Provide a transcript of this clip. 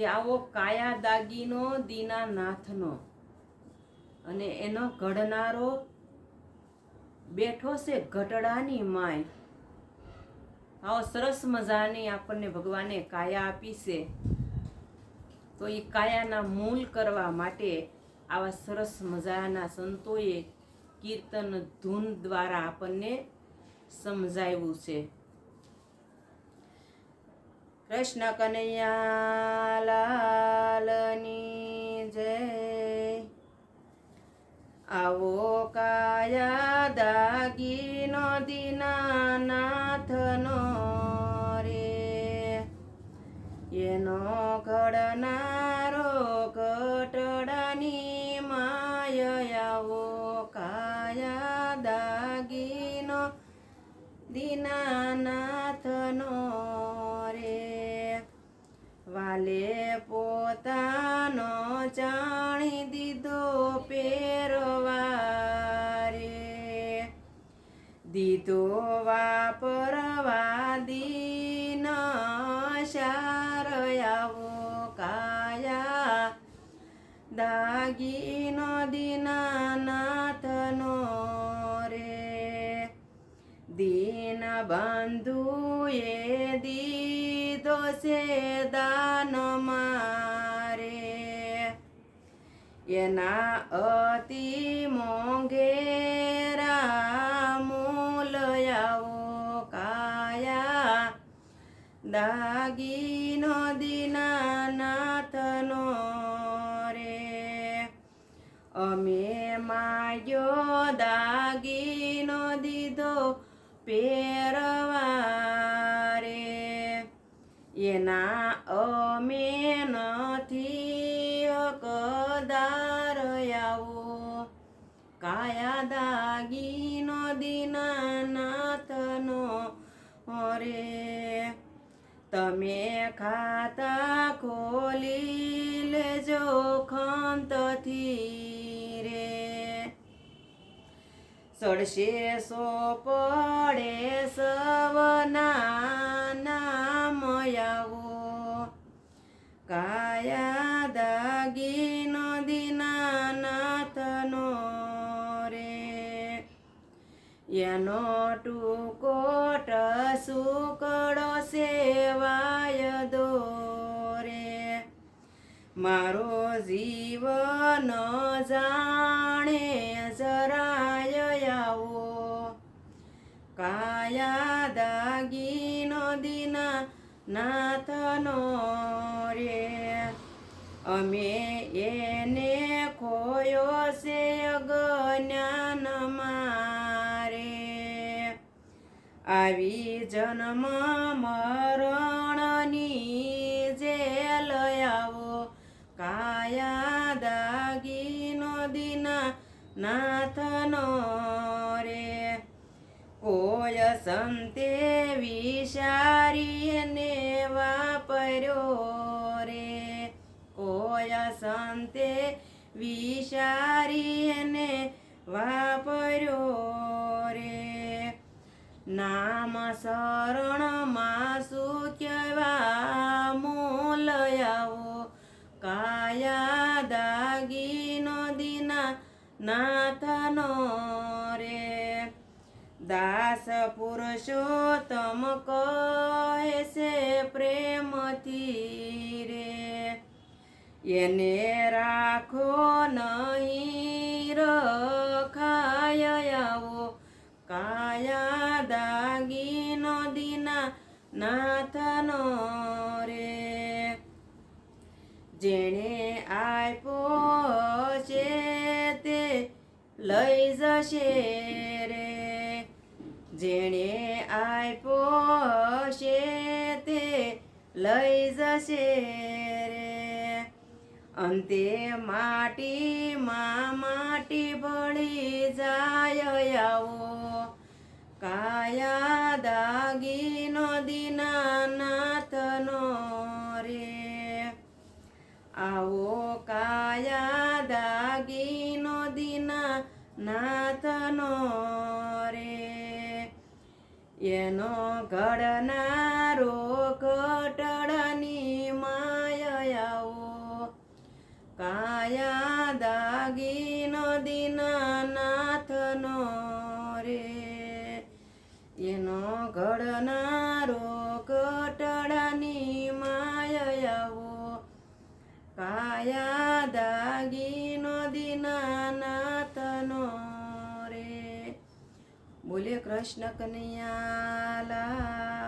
કે આવો કાયા દાગીનો દીનાનાથનો અને એનો ઘડનારો બેઠો છે ઘટડાની માય. આવો સરસ મજાની આપણને ભગવાને કાયા આપી છે. તો એ કાયાના મૂલ કરવા માટે આવા સરસ મજાના સંતોએ કીર્તન ધૂન દ્વારા આપણને સમજાવ્યું છે. કૃષ્ણ કનૈયાલાલની જય. આવો કાયા દાગીનો દીનાનાથનો રે. એનો ઘડનારો ઘટડાની માય આવો કાયા દાગીનો દીનાનાથનો વાલે પોતાનો જાણી દીધો પેરવારે દીધો વાપરવા દીન શારયાવો કાયા. દાગીનો દીનાનાથનો રે. દીન બંધુએ દીધો છે દાન મારે. એના અતિ મોંઘેરા મૂલયાવો કાયા. દાગીનો દીનાનાથનો રે. અમે માયો દાગીનો દીધો પહેરવારે એના અમે નથી કદાર આવો કાયા દાગીનો દીનાનાથનો રે તમે ખાતા ખોલી લેજો ખંતથી રે. સડશે સો પડે સવના કાયા દાગીનો દીનાનાથનો રે. એનો ટૂકોટ સુકડો સેવાય દોરે. મારો જીવન જાણે જરાય આવો કાયા દાગીનો દીના નાથનો રે. અમે એને ખોયો છે અજ્ઞાન મારે. આવી જન્મ મરણની જે આવો. કાયા દાગીનો દીના નાથનો કોઈ સંતે વિશારીને વાપર્યો રે. કોઈ સંતે વિશારીને વાપર્યો રે. નામ શરણમાં શું કહેવા મૂલ આવો. કાયા દાગીનો દીના નાથનો દાસ પુરુષોત્તમ કહે છે પ્રેમથી રે. એને રાખો નહીં રખાય આવો. કાયા દાગીનો દીના નાથનો રે. જેણે આપ્યો છે તે લઈ જશે. જેણે આપ્યો છે તે લઈ જશે રે. અંતે માટીમાં માટી ભળી જાય આવો. કાયા દાગીનો દીનાનાથનો રે. આવો કાયા દાગીનો દીના નાથનો એનો ઘડનારો કટડની માયા કાયા દાગીનો દીનાનાથનો રે. એનો ઘડનારો કટડાની માયાવો કાયા દાગીનો દીનાનાથનો બોલે કૃષ્ણ કનૈયા લાલ